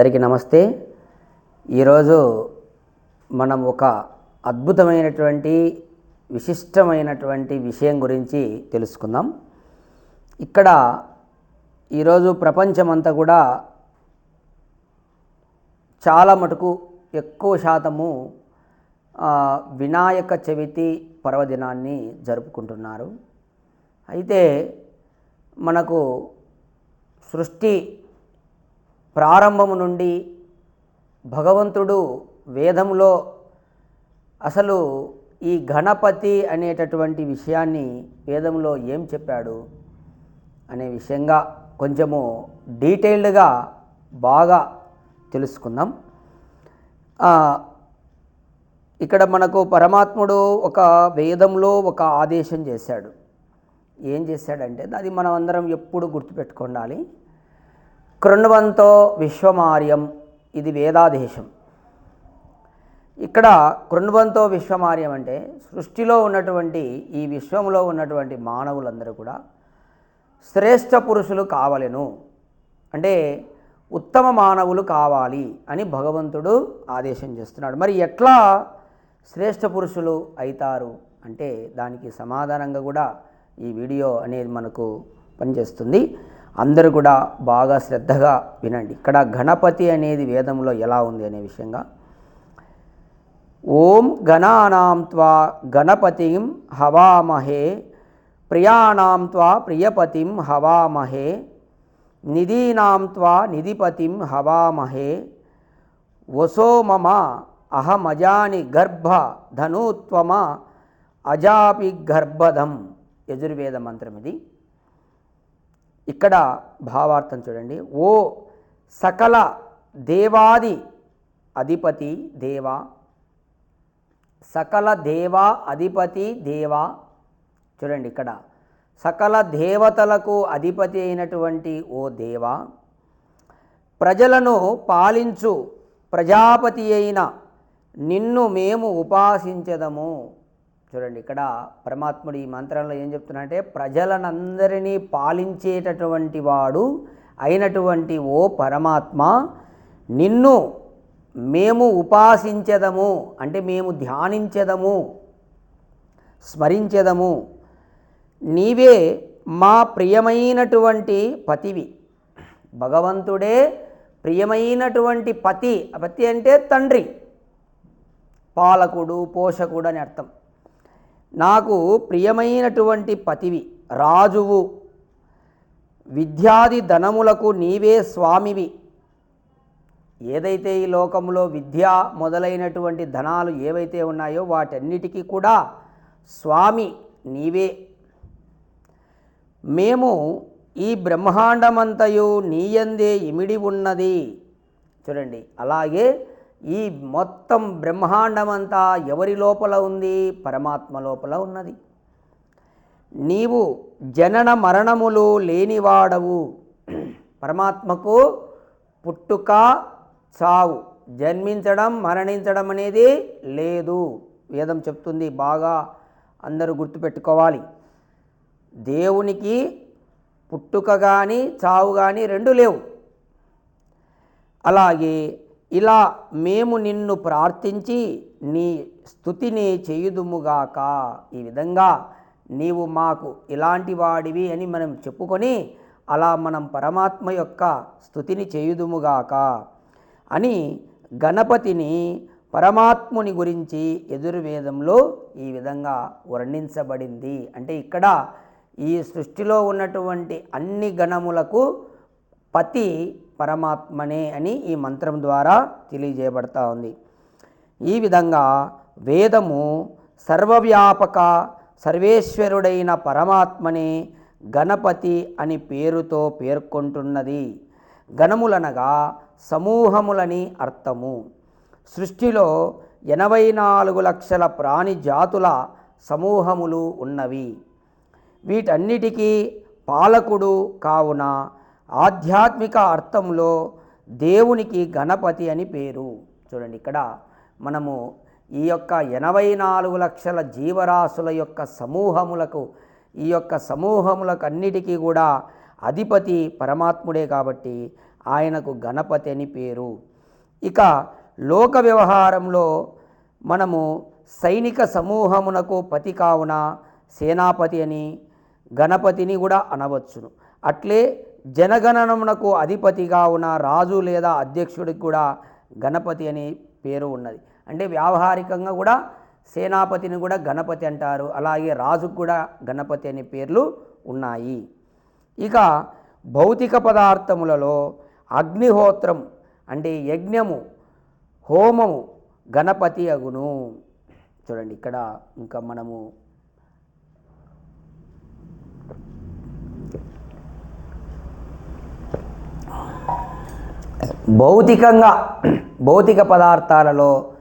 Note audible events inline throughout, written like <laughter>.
అందరికీ నమస్తే. ఈరోజు మనం ఒక అద్భుతమైనటువంటి విశిష్టమైనటువంటి విషయం గురించి తెలుసుకుందాం. ఇక్కడ ఈరోజు ప్రపంచమంతా కూడా చాలా మటుకు ఎక్కువ శాతము వినాయక చవితి పర్వదినాన్ని జరుపుకుంటున్నారు. అయితే మనకు సృష్టి ప్రారంభము నుండి భగవంతుడు వేదంలో అసలు ఈ గణపతి అనేటటువంటి విషయాన్ని వేదంలో ఏం చెప్పాడు అనే విషయంగా కొంచెము డీటెయిల్డ్గా బాగా తెలుసుకుందాం. ఇక్కడ మనకు పరమాత్ముడు ఒక వేదంలో ఒక ఆదేశం చేశాడు. ఏం చేశాడంటే అది మనం అందరం ఎప్పుడు గుర్తుపెట్టుకోండాలి. కృణ్వంతో విశ్వమార్యం ఇది వేదాదేశం. ఇక్కడ కృణ్వంతో విశ్వమార్యం అంటే సృష్టిలో ఉన్నటువంటి ఈ విశ్వంలో ఉన్నటువంటి మానవులందరూ కూడా శ్రేష్ఠ పురుషులు కావలెను. అంటే ఉత్తమ మానవులు కావాలి అని భగవంతుడు ఆదేశం చేస్తున్నాడు. మరి ఎట్లా శ్రేష్ఠ పురుషులు అవుతారు అంటే దానికి సమాధానంగా కూడా ఈ వీడియో అనేది మనకు పనిచేస్తుంది. అందరూ కూడా బాగా శ్రద్ధగా వినండి. ఇక్కడ గణపతి అనేది వేదంలో ఎలా ఉంది అనే విషయంగా. ఓం గణానాం త్వా గణపతిం హవామహే ప్రియాణాం త్వా ప్రియపతిం హవామహే నిధీనాం త్వా నిధిపతిం హవామహే వసో మమ అహమజాని గర్భ ధనుత్వమ అజాపి గర్భధం. యజుర్వేద మంత్రం ఇది. ఇక్కడ భావార్థం చూడండి. ఓ సకల దేవాది అధిపతి దేవ సకల దేవ అధిపతి దేవ చూడండి ఇక్కడ. సకల దేవతలకు అధిపతి అయినటువంటి ఓ దేవ ప్రజలను పాలించు ప్రజాపతి అయిన నిన్ను మేము ఉపాసించదము. చూడండి ఇక్కడ పరమాత్ముడు ఈ మంత్రంలో ఏం చెప్తున్నాడంటే ప్రజలనందరినీ పాలించేటటువంటి వాడు అయినటువంటి ఓ పరమాత్మ నిన్ను మేము ఉపాసించదము అంటే మేము ధ్యానించదము స్మరించదము. నీవే మా ప్రియమైనటువంటి పతివి. భగవంతుడే ప్రియమైనటువంటి పతి. పతి అంటే తండ్రి. పాలకుడు పోషకుడు అని అర్థం. నాకు ప్రియమైనటువంటి పతివి రాజువు విద్యాది ధనములకు నీవే స్వామివి. ఏదైతే ఈ లోకంలో విద్య మొదలైనటువంటి ధనాలు ఏవైతే ఉన్నాయో వాటన్నిటికీ కూడా స్వామి నీవే. మేము ఈ బ్రహ్మాండమంతయు నీయందే ఇమిడి ఉన్నది. చూడండి అలాగే ఈ మొత్తం బ్రహ్మాండమంతా ఎవరి లోపల ఉంది? పరమాత్మ లోపల ఉన్నది. నీవు జనన మరణములు లేనివాడవు. పరమాత్మకు పుట్టుక చావు. జన్మించడం మరణించడం అనేది లేదు. వేదం చెప్తుంది బాగా అందరూ గుర్తుపెట్టుకోవాలి. దేవునికి పుట్టుక కానీ చావు కానీ రెండు లేవు. అలాగే ఇలా మేము నిన్ను ప్రార్థించి నీ స్థుతిని చేయుదుముగాక. ఈ విధంగా నీవు మాకు ఇలాంటి వాడివి అని మనం చెప్పుకొని అలా మనం పరమాత్మ యొక్క స్థుతిని చేయుదుముగాక అని గణపతిని పరమాత్ముని గురించి ఎదుర్వేదంలో ఈ విధంగా వర్ణించబడింది. అంటే ఇక్కడ ఈ సృష్టిలో ఉన్నటువంటి అన్ని గణములకు పతి పరమాత్మనే అని ఈ మంత్రం ద్వారా తెలియజేయబడతా ఉంది. ఈ విధంగా వేదము సర్వవ్యాపక సర్వేశ్వరుడైన పరమాత్మనే గణపతి అని పేరుతో పేర్కొంటున్నది. గణములనగా సమూహములని అర్థము. సృష్టిలో ఎనభై నాలుగు లక్షల ప్రాణి జాతుల సమూహములు ఉన్నవి. వీటన్నిటికీ పాలకుడు కావున ఆధ్యాత్మిక అర్థంలో దేవునికి గణపతి అని పేరు. చూడండి ఇక్కడ మనము ఈ యొక్క ఎనభై నాలుగు లక్షల జీవరాశుల యొక్క సమూహములకు ఈ యొక్క సమూహములకు అన్నిటికీ కూడా అధిపతి పరమాత్ముడే కాబట్టి ఆయనకు గణపతి అని పేరు. ఇక లోక వ్యవహారంలో మనము సైనిక సమూహమునకు పతి కావున సేనాపతి అని గణపతిని కూడా అనవచ్చును. అట్లే జనగణనమునకు అధిపతిగా ఉన్న రాజు లేదా అధ్యక్షుడికి కూడా గణపతి అని పేరు ఉన్నది. అంటే వ్యావహారికంగా కూడా సేనాపతిని కూడా గణపతి అంటారు. అలాగే రాజుకు కూడా గణపతి అనే పేర్లు ఉన్నాయి. ఇక భౌతిక పదార్థములలో అగ్నిహోత్రం అంటే యజ్ఞము హోమము గణపతి అగును. చూడండి ఇక్కడ ఇంకా మనము భౌతికంగా భౌతిక పదార్థాలలో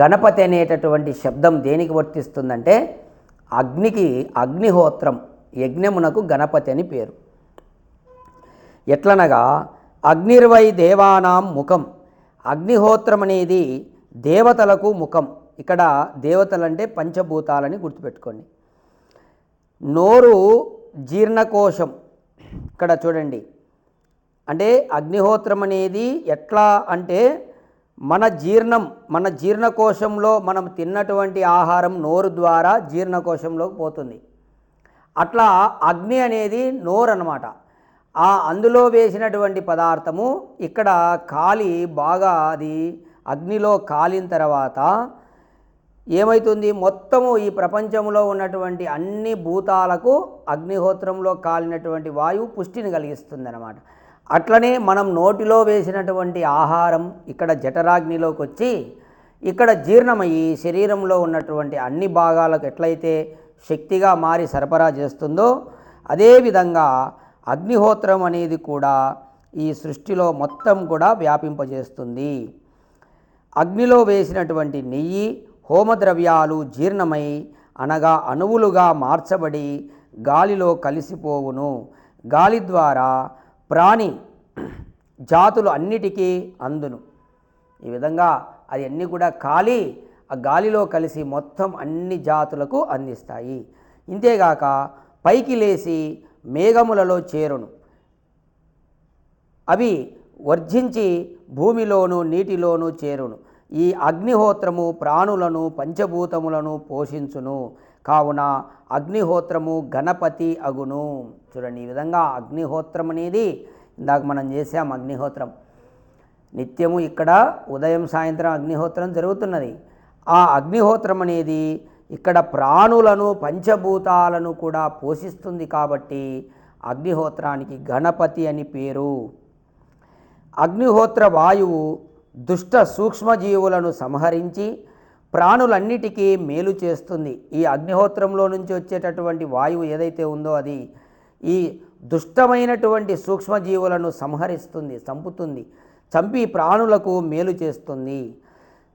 గణపతి అనేటటువంటి శబ్దం దేనికి వర్తిస్తుందంటే అగ్నికి అగ్నిహోత్రం యజ్ఞమునకు గణపతి అని పేరు. ఎట్లనగా అగ్నిర్వై దేవానాం ముఖం అగ్నిహోత్రం అనేది దేవతలకు ముఖం. ఇక్కడ దేవతలంటే పంచభూతాలని గుర్తుపెట్టుకోండి. నోరు జీర్ణకోశం. ఇక్కడ చూడండి. అంటే అగ్నిహోత్రం అనేది ఎట్లా అంటే మన జీర్ణం మన జీర్ణకోశంలో మనం తిన్నటువంటి ఆహారం నోరు ద్వారా జీర్ణకోశంలోకి పోతుంది. అట్లా అగ్ని అనేది నోరు అనమాట ఆ అందులో వేసినటువంటి పదార్థము ఇక్కడ కాలి బాగా అది అగ్నిలో కాలిన తర్వాత ఏమవుతుంది మొత్తము ఈ ప్రపంచంలో ఉన్నటువంటి అన్ని భూతాలకు అగ్నిహోత్రంలో కాలినటువంటి వాయువు పుష్టిని కలిగిస్తుంది అనమాట అట్లనే మనం నోటిలో వేసినటువంటి ఆహారం ఇక్కడ జఠరాగ్నిలోకి వచ్చి ఇక్కడ జీర్ణమయ్యి శరీరంలో ఉన్నటువంటి అన్ని భాగాలకు ఎట్లయితే శక్తిగా మారి సరఫరా చేస్తుందో అదేవిధంగా అగ్నిహోత్రం అనేది కూడా ఈ సృష్టిలో మొత్తం కూడా వ్యాపింపజేస్తుంది. అగ్నిలో వేసినటువంటి నెయ్యి హోమద్రవ్యాలు జీర్ణమై అనగా అణువులుగా మార్చబడి గాలిలో కలిసిపోవును. గాలి ద్వారా ప్రాణి జాతులు అన్నిటికీ అందును. ఈ విధంగా అది అన్నీ కూడా కాలి ఆ గాలిలో కలిసి మొత్తం అన్ని జాతులకు అందిస్తాయి. ఇంతేగాక పైకి లేచి మేఘములలో చేరును. అవి వర్జించి భూమిలోను నీటిలోను చేరును. ఈ అగ్నిహోత్రము ప్రాణులను పంచభూతములను పోషించును. కావున అగ్నిహోత్రము గణపతి అగును. చూడండి ఈ విధంగా అగ్నిహోత్రం అనేది ఇందాక మనం చేసాం అగ్నిహోత్రం. నిత్యము ఇక్కడ ఉదయం సాయంత్రం అగ్నిహోత్రం జరుగుతున్నది. ఆ అగ్నిహోత్రం అనేది ఇక్కడ ప్రాణులను పంచభూతాలను కూడా పోషిస్తుంది కాబట్టి అగ్నిహోత్రానికి గణపతి అని పేరు. అగ్నిహోత్ర వాయువు దుష్ట సూక్ష్మజీవులను సంహరించి ప్రాణులన్నిటికీ మేలు చేస్తుంది. ఈ అగ్నిహోత్రంలో నుంచి వచ్చేటటువంటి వాయువు ఏదైతే ఉందో అది ఈ దుష్టమైనటువంటి సూక్ష్మజీవులను సంహరిస్తుంది చంపుతుంది చంపి ప్రాణులకు మేలు చేస్తుంది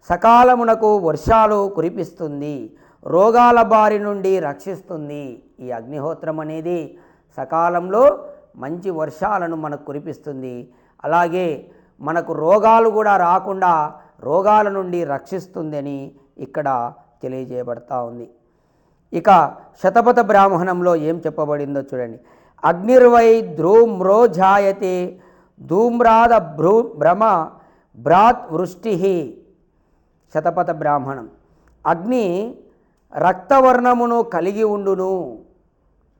సకాలమునకు వర్షాలు కురిపిస్తుంది రోగాల బారి నుండి రక్షిస్తుంది. ఈ అగ్నిహోత్రం అనేది సకాలంలో మంచి వర్షాలను మనకు కురిపిస్తుంది. అలాగే మనకు రోగాలు కూడా రాకుండా రోగాల నుండి రక్షిస్తుందని ఇక్కడ తెలియజేయబడతా ఉంది. ఇక శతపథ బ్రాహ్మణంలో ఏం చెప్పబడిందో చూడండి. అగ్నిర్వై ధ్రూమ్రో జాయతే ధూమ్రాద భ్రూ భ్రమ భ్రాత్ వృష్టి. శతపథ బ్రాహ్మణం. అగ్ని రక్తవర్ణమును కలిగి ఉండును.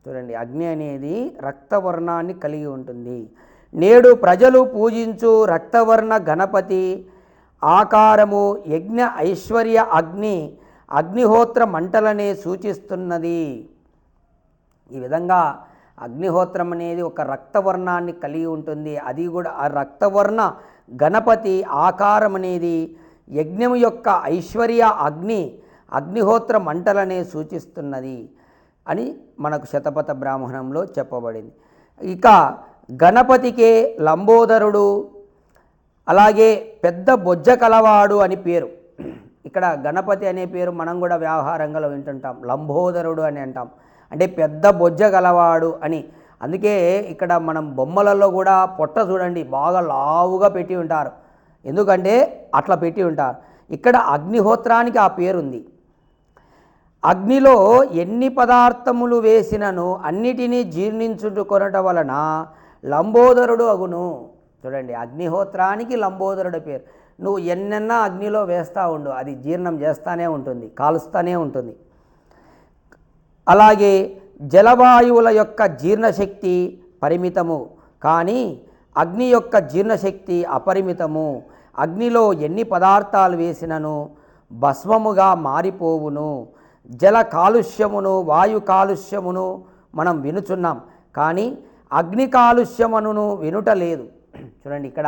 చూడండి అగ్ని అనేది రక్తవర్ణాన్ని కలిగి ఉంటుంది. నేడు ప్రజలు పూజించు రక్తవర్ణ గణపతి ఆకారము యజ్ఞ ఐశ్వర్య అగ్ని అగ్నిహోత్ర మంటలనే సూచిస్తున్నది. ఈ విధంగా అగ్నిహోత్రం అనేది ఒక రక్తవర్ణాన్ని కలిగి ఉంటుంది. అది కూడా ఆ రక్తవర్ణ గణపతి ఆకారం అనేది యజ్ఞం యొక్క ఐశ్వర్య అగ్ని అగ్నిహోత్ర మంటలనే సూచిస్తున్నది అని మనకు శతపథ బ్రాహ్మణంలో చెప్పబడింది. ఇక గణపతికే లంబోదరుడు అలాగే పెద్ద బొజ్జ కలవాడు అని పేరు. ఇక్కడ గణపతి అనే పేరు మనం కూడా వ్యవహారంగా వింటుంటాం. లంబోదరుడు అని అంటాం. అంటే పెద్ద బొజ్జ గలవాడు అని. అందుకే ఇక్కడ మనం బొమ్మలలో కూడా పొట్ట చూడండి బాగా లావుగా పెట్టి ఉంటారు. ఎందుకంటే అట్లా పెట్టి ఉంటారు. ఇక్కడ అగ్నిహోత్రానికి ఆ పేరుంది. అగ్నిలో ఎన్ని పదార్థములు వేసినను అన్నిటినీ జీర్ణించుకొనట వలన లంబోదరుడు అగును. చూడండి అగ్నిహోత్రానికి లంబోదరుడు పేరు. నువ్వు ఎన్నెన్నా అగ్నిలో వేస్తూ ఉండు. అది జీర్ణం చేస్తానే ఉంటుంది కాలుస్తూనే ఉంటుంది. అలాగే జలవాయువుల యొక్క జీర్ణశక్తి పరిమితము. కానీ అగ్ని యొక్క జీర్ణశక్తి అపరిమితము. అగ్నిలో ఎన్ని పదార్థాలు వేసినను భస్మముగా మారిపోవును. జల కాలుష్యమును వాయు కాలుష్యమును మనం వినుచున్నాం. కానీ అగ్ని కాలుష్యమును వినుట లేదు <clears throat> చూడండి ఇక్కడ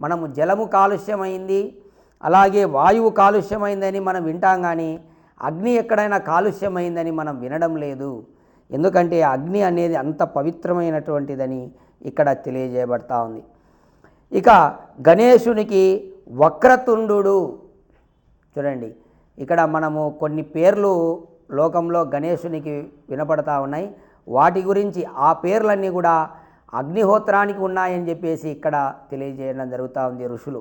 మనము జలము కాలుష్యమైంది అలాగే వాయువు కాలుష్యమైందని మనం వింటాం కానీ అగ్ని ఎక్కడైనా కాలుష్యమైందని మనం వినడం లేదు. ఎందుకంటే అగ్ని అనేది అంత పవిత్రమైనటువంటిదని ఇక్కడ తెలియజేయబడతా ఉంది. ఇక గణేశునికి వక్రతుండు. చూడండి ఇక్కడ మనము కొన్ని పేర్లు లోకంలో గణేశునికి వినపడతా ఉన్నాయి. వాటి గురించి ఆ పేర్లన్నీ కూడా అగ్నిహోత్రానికి ఉన్నాయని చెప్పేసి ఇక్కడ తెలియజేయడం జరుగుతూ ఉంది ఋషులు.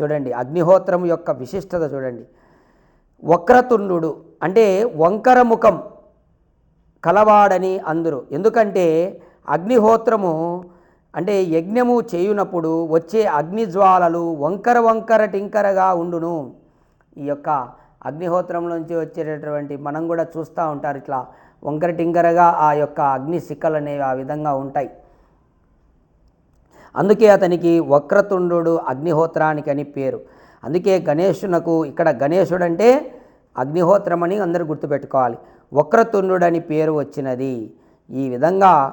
చూడండి అగ్నిహోత్రం యొక్క విశిష్టత చూడండి. వక్రతుండు అంటే వంకర ముఖం కలవాడని అందరు. ఎందుకంటే అగ్నిహోత్రము అంటే యజ్ఞము చేయునప్పుడు వచ్చే అగ్నిజ్వాలలు వంకర వంకర టింకరగా ఉండును. ఈ యొక్క అగ్నిహోత్రం నుంచి వచ్చేటటువంటి మనం కూడా చూస్తూ ఉంటారు ఇట్లా వంకర టింకరగా ఆ యొక్క అగ్ని సిక్కలు అనేవి ఆ విధంగా ఉంటాయి. అందుకే అతనికి వక్రతుండు అగ్నిహోత్రానికి అని పేరు. అందుకే గణేశునకు ఇక్కడ గణేశుడు అంటే అగ్నిహోత్రం అని అందరూ గుర్తుపెట్టుకోవాలి. వక్రతుండుడని పేరు వచ్చినది. ఈ విధంగా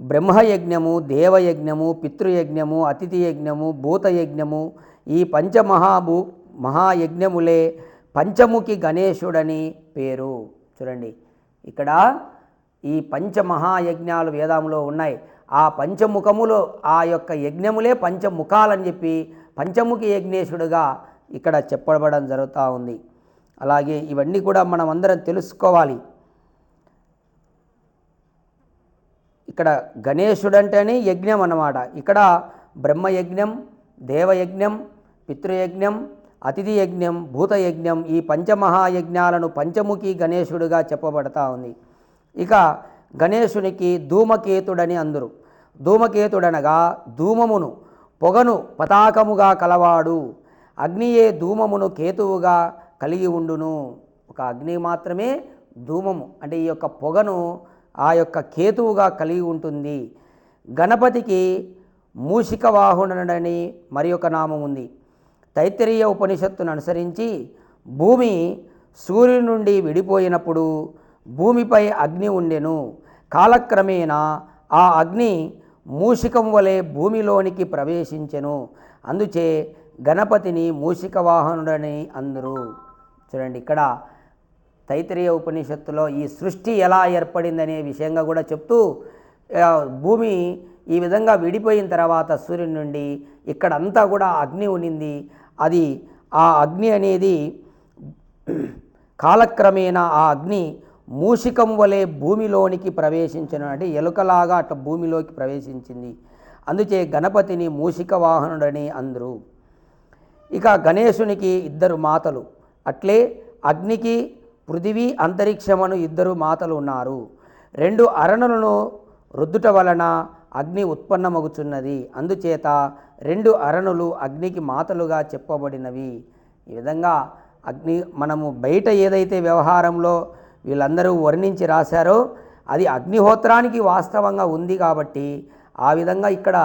బ్రహ్మయజ్ఞము దేవయజ్ఞము పితృయజ్ఞము అతిథి యజ్ఞము భూతయజ్ఞము ఈ పంచమహాభూ మహాయజ్ఞములే పంచముఖి గణేశుడని పేరు. చూడండి ఇక్కడ ఈ పంచమహాయజ్ఞాలు వేదంలో ఉన్నాయి. ఆ పంచముఖములో ఆ యొక్క యజ్ఞములే పంచముఖాలని చెప్పి పంచముఖి యజ్ఞేశుడుగా ఇక్కడ చెప్పబడడం జరుగుతూ ఉంది. అలాగే ఇవన్నీ కూడా మనం అందరం తెలుసుకోవాలి. ఇక్కడ గణేశుడంటేనే యజ్ఞం అన్నమాట. ఇక్కడ బ్రహ్మయజ్ఞం దేవయజ్ఞం పితృయజ్ఞం అతిథి యజ్ఞం భూతయజ్ఞం ఈ పంచమహాయజ్ఞాలను పంచముఖి గణేశుడుగా చెప్పబడతా ఉంది. ఇక గణేశునికి ధూమకేతుడని అందరు. ధూమకేతుడనగా ధూమమును పొగను పతాకముగా కలవాడు. అగ్నియే ధూమమును కేతువుగా కలిగి ఉండును. ఒక అగ్ని మాత్రమే ధూమము అంటే ఈ యొక్క పొగను ఆ యొక్క కేతువుగా కలిగి ఉంటుంది. గణపతికి మూషిక వాహనుడని మరి ఒక నామం ఉంది. తైత్తరీయ ఉపనిషత్తును అనుసరించి భూమి సూర్యుని నుండి విడిపోయినప్పుడు భూమిపై అగ్ని ఉండెను. కాలక్రమేణా ఆ అగ్ని మూషికం వలె భూమిలోనికి ప్రవేశించెను. అందుచే గణపతిని మూషిక వాహనుడని అందరు చూడండి. ఇక్కడ తైతరీయ ఉపనిషత్తులో ఈ సృష్టి ఎలా ఏర్పడిందనే విషయంగా కూడా చెప్తూ భూమి ఈ విధంగా విడిపోయిన తర్వాత సూర్యుని నుండి ఇక్కడంతా కూడా అగ్ని ఉనింది అది ఆ అగ్ని అనేది కాలక్రమేణా ఆ అగ్ని మూషికం వలె భూమిలోనికి ప్రవేశించను అంటే ఎలుకలాగా అట్లా భూమిలోకి ప్రవేశించింది. అందుచే గణపతిని మూషిక వాహనుడని అందరు. ఇక గణేశునికి ఇద్దరు మాతలు. అట్లే అగ్నికి పృథివీ అంతరిక్షమును ఇద్దరు మాతలు ఉన్నారు రెండు అరణులను రుద్దుట వలన అగ్ని ఉత్పన్నమగుచున్నది. అందుచేత రెండు అరణులు అగ్నికి మాతలుగా చెప్పబడినవి. ఈ విధంగా అగ్ని మనము బయట ఏదైతే వ్యవహారంలో వీళ్ళందరూ వర్ణించి రాశారో. అది అగ్నిహోత్రానికి వాస్తవంగా ఉంది కాబట్టి ఆ విధంగా ఇక్కడ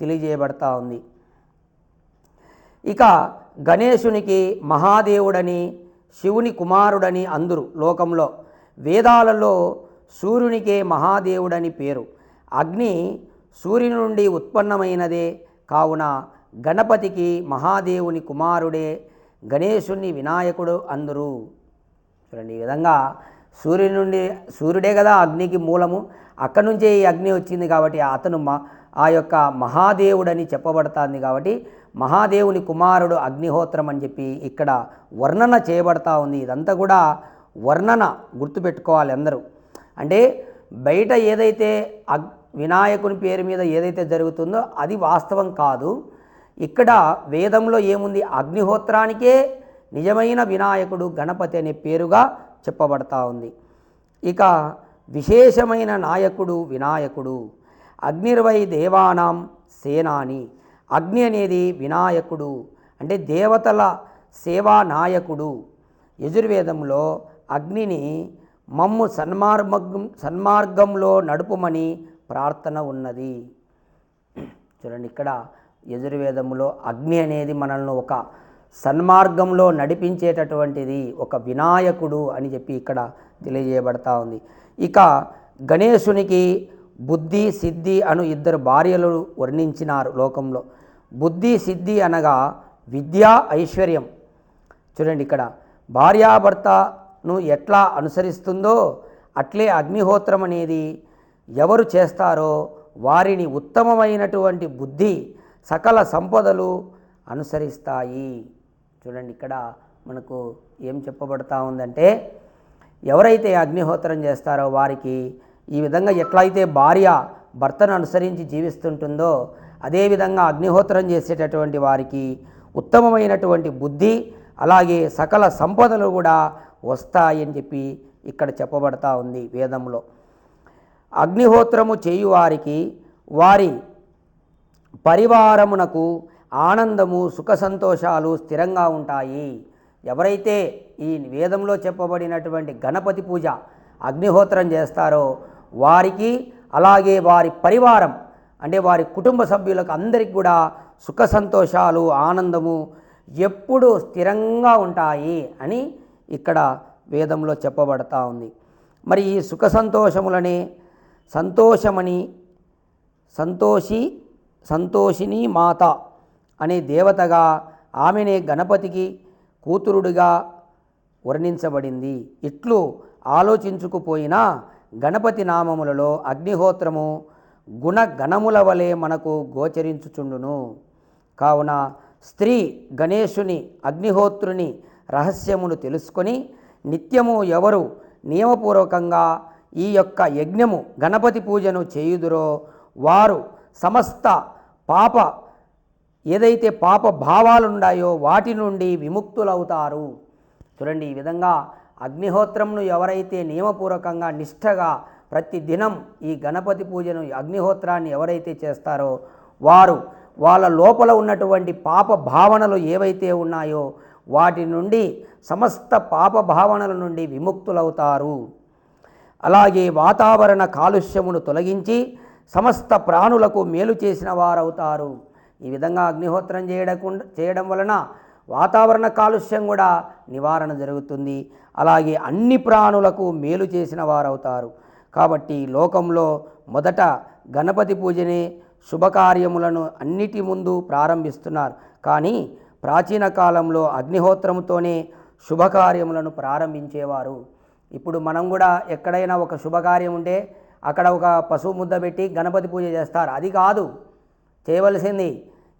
తెలియజేయబడతా ఉంది. ఇక గణేశునికి మహాదేవుడని శివుని కుమారుడని అందరు లోకంలో వేదాలలో సూర్యునికే మహాదేవుడని పేరు. అగ్ని సూర్యుని నుండి ఉత్పన్నమైనదే. కావున గణపతికి మహాదేవుని కుమారుడే గణేశుని వినాయకుడు అందరు. చూడండి ఈ విధంగా సూర్యుని నుండి సూర్యుడే కదా అగ్నికి మూలము. అక్కడి నుంచే ఈ అగ్ని వచ్చింది కాబట్టి అతను మా ఆ యొక్క మహాదేవుడని చెప్పబడుతుంది కాబట్టి మహాదేవుని కుమారుడు అగ్నిహోత్రం అని చెప్పి ఇక్కడ వర్ణన చేయబడతా ఉంది. ఇదంతా కూడా వర్ణన గుర్తుపెట్టుకోవాలి అందరూ. అంటే బయట ఏదైతే అగ్ వినాయకుని పేరు మీద ఏదైతే జరుగుతుందో అది వాస్తవం కాదు. ఇక్కడ వేదంలో ఏముంది? అగ్నిహోత్రానికే నిజమైన వినాయకుడు గణపతి అనే పేరుగా చెప్పబడతా ఉంది. ఇక విశేషమైన నాయకుడు వినాయకుడు అగ్నిర్వై దేవానాం సేనాని. అగ్ని అనేది వినాయకుడు అంటే దేవతల సేవా నాయకుడు. యజుర్వేదంలో అగ్నిని మమ్ము సన్మార్మగం సన్మార్గంలో నడుపుమని ప్రార్థన ఉన్నది. చూడండి ఇక్కడ యజుర్వేదంలో అగ్ని అనేది మనల్ని ఒక సన్మార్గంలో నడిపించేటటువంటిది ఒక వినాయకుడు అని చెప్పి ఇక్కడ తెలియజేయబడతా ఉంది. ఇక గణేశునికి బుద్ధి సిద్ధి అను ఇద్దరు భార్యలు వర్ణించినారు లోకంలో. బుద్ధి సిద్ధి అనగా విద్య ఐశ్వర్యం. చూడండి ఇక్కడ భార్యాభర్తను ఎట్లా అనుసరిస్తుందో అట్లే అగ్నిహోత్రం అనేది ఎవరు చేస్తారో వారిని ఉత్తమమైనటువంటి బుద్ధి సకల సంపదలు అనుసరిస్తాయి. చూడండి ఇక్కడ మనకు ఏం చెప్పబడతా ఉందంటే ఎవరైతే అగ్నిహోత్రం చేస్తారో వారికి ఈ విధంగా ఎట్లయితే భార్య భర్తను అనుసరించి జీవిస్తుంటుందో అదేవిధంగా అగ్నిహోత్రం చేసేటటువంటి వారికి ఉత్తమమైనటువంటి బుద్ధి అలాగే సకల సంపదలు కూడా వస్తాయని చెప్పి ఇక్కడ చెప్పబడతా ఉంది వేదంలో. అగ్నిహోత్రము చేయువారికి వారి పరివారమునకు ఆనందము సుఖ సంతోషాలు స్థిరంగా ఉంటాయి. ఎవరైతే ఈ వేదంలో చెప్పబడినటువంటి గణపతి పూజ అగ్నిహోత్రం చేస్తారో వారికి అలాగే వారి పరివారం అంటే వారి కుటుంబ సభ్యులకు అందరికి కూడా సుఖ సంతోషాలు ఆనందము ఎప్పుడు స్థిరంగా ఉంటాయి అని ఇక్కడ వేదంలో చెప్పబడతా ఉంది. మరి ఈ సుఖ సంతోషములనే సంతోషమని సంతోషి సంతోషిని మాత అనే దేవతగా ఆమెనే గణపతికి కూతురుడిగా వర్ణించబడింది. ఇట్లు ఆలోచించుకుపోయినా గణపతి నామములలో అగ్నిహోత్రము గుణగణముల వలె మనకు గోచరించుచుండును. కావున స్త్రీ గణేశుని అగ్నిహోత్రుని రహస్యమును తెలుసుకొని నిత్యము ఎవరు నియమపూర్వకంగా ఈ యొక్క యజ్ఞము గణపతి పూజను చేయుదురో వారు సమస్త పాప ఏదైతే పాప భావాలు ఉన్నాయో వాటి నుండి విముక్తులవుతారు. చూడండి ఈ విధంగా అగ్నిహోత్రంను ఎవరైతే నియమపూర్వకంగా నిష్ఠగా ప్రతి దినం ఈ గణపతి పూజను అగ్నిహోత్రాన్ని ఎవరైతే చేస్తారో వారు వాళ్ళ లోపల ఉన్నటువంటి పాప భావనలు ఏవైతే ఉన్నాయో వాటి నుండి సమస్త పాప భావనల నుండి విముక్తులవుతారు. అలాగే వాతావరణ కాలుష్యమును తొలగించి సమస్త ప్రాణులకు మేలు చేసిన వారవుతారు. ఈ విధంగా అగ్నిహోత్రం చేయకుండా చేయడం వలన వాతావరణ కాలుష్యం కూడా నివారణ జరుగుతుంది. అలాగే అన్ని ప్రాణులకు మేలు చేసిన వారవుతారు. కాబట్టి లోకంలో మొదట గణపతి పూజనే శుభకార్యములను అన్నిటి ముందు ప్రారంభిస్తున్నారు. కానీ ప్రాచీన కాలంలో అగ్నిహోత్రముతోనే శుభకార్యములను ప్రారంభించేవారు. ఇప్పుడు మనం కూడా ఎక్కడైనా ఒక శుభకార్యం ఉంటే అక్కడ ఒక పశువు ముద్ద పెట్టి గణపతి పూజ చేస్తారు. అది కాదు. చేయవలసింది.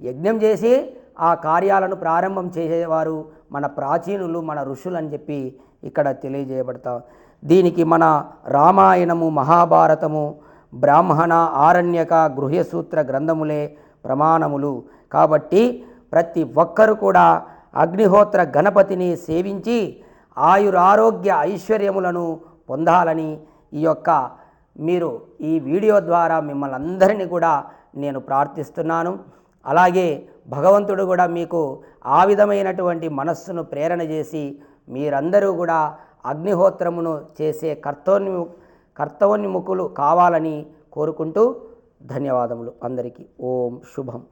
యజ్ఞం చేసి ఆ కార్యాలను ప్రారంభం చేసేవారు మన ప్రాచీనులు మన ఋషులు అని చెప్పి ఇక్కడ తెలియజేయబడతాం. దీనికి మన రామాయణము మహాభారతము బ్రాహ్మణ ఆరణ్యక గృహ్యసూత్ర గ్రంథములే ప్రమాణములు. కాబట్టి ప్రతి ఒక్కరు కూడా అగ్నిహోత్ర గణపతిని సేవించి ఆయురారోగ్య ఐశ్వర్యములను పొందాలని ఈ యొక్క మీరు ఈ వీడియో ద్వారా మిమ్మల్ని అందరినీ కూడా నేను ప్రార్థిస్తున్నాను. అలాగే భగవంతుడు కూడా మీకు ఆ విధమైనటువంటి మనస్సును ప్రేరణ చేసి మీరందరూ కూడా అగ్నిహోత్రమును చేసే కర్తోన్ము కర్తవోన్ముఖులు కావాలని కోరుకుంటూ ధన్యవాదములు అందరికీ. ఓం శుభం.